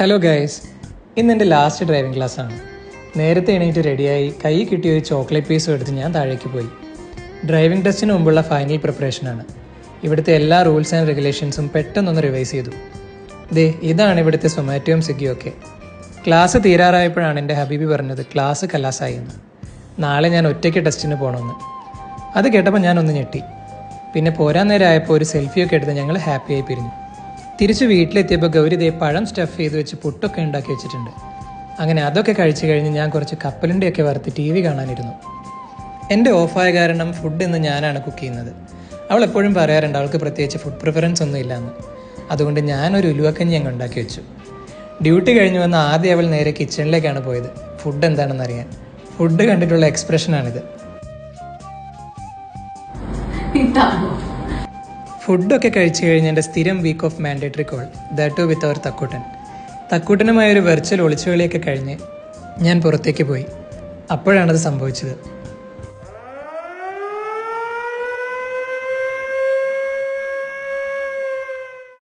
Hello guys ഇന്ന് എന്റെ last driving ക്ലാസ്സാണ് നേരത്തെ എണീറ്റ് റെഡിയായി കൈ കിട്ടിയ ഒരു ചോക്ലേറ്റ് പീസും എടുത്ത് ഞാൻ താഴേക്ക് പോയി. ഡ്രൈവിംഗ് ടെസ്റ്റിന് മുമ്പുള്ള ഫൈനൽ പ്രിപ്പറേഷനാണ് ഇവിടുത്തെ എല്ലാ റൂൾസ് ആൻഡ് റെഗുലേഷൻസും പെട്ടെന്നൊന്ന് റിവൈസ് ചെയ്തു. ദേ ഇതാണ് ഇവിടുത്തെ സൊമാറ്റോയും സ്വിഗ്ഗിയും ഒക്കെ. ക്ലാസ് തീരാറായപ്പോഴാണ് എന്റെ ഹബീബി പറഞ്ഞത് ക്ലാസ് കലാസായി എന്ന് നാളെ ഞാൻ ഒറ്റയ്ക്ക് ടെസ്റ്റിന് പോകണമെന്ന് അത് കേട്ടപ്പോൾ ഞാനൊന്ന് ഞെട്ടി. പിന്നെ പോരാൻ നേരമായപ്പോൾ ഒരു സെൽഫിയൊക്കെ എടുത്ത് ഞങ്ങൾ ഹാപ്പിയായി പിരിഞ്ഞു. തിരിച്ച് വീട്ടിലെത്തിയപ്പോൾ ഗൗരി ദേ പഴം സ്റ്റഫ് ചെയ്ത് വെച്ച് പുട്ടൊക്കെ ഉണ്ടാക്കി വെച്ചിട്ടുണ്ട്. അങ്ങനെ അതൊക്കെ കഴിച്ചു കഴിഞ്ഞ് ഞാൻ കുറച്ച് കപ്പലിന്റെയൊക്കെ വറുത്ത് ടി വി കാണാനിരുന്നു. എന്റെ ഓഫായ കാരണം ഫുഡ് ഇന്ന് ഞാനാണ് കുക്ക് ചെയ്യുന്നത്. അവൾ എപ്പോഴും പറയാറുണ്ട് അവൾക്ക് പ്രത്യേകിച്ച് ഫുഡ് പ്രിഫറൻസ് ഒന്നും ഇല്ലയെന്ന് അതുകൊണ്ട് ഞാനൊരു ഉലുവക്കഞ്ഞി അങ്ങ് ഉണ്ടാക്കി വെച്ചു. ഡ്യൂട്ടി കഴിഞ്ഞ് വന്ന ആദ്യം അവൾ നേരെ കിച്ചണിലേക്കാണ് പോയത്. ഫുഡ് എന്താണെന്ന് അറിയാൻ ഫുഡ് കണ്ടിട്ടുള്ള എക്സ്പ്രഷനാണിത് ഇതാണോ? ഫുഡൊക്കെ കഴിച്ചു കഴിഞ്ഞ് എന്റെ സ്ഥിരം week off mandatory call that with our Thakkuttan. തക്കൂട്ടനുമായ ഒരു വെർച്വൽ ഒളിച്ചുകളിയൊക്കെ കഴിഞ്ഞ് ഞാൻ പുറത്തേക്ക് പോയി. അപ്പോഴാണത് സംഭവിച്ചത്.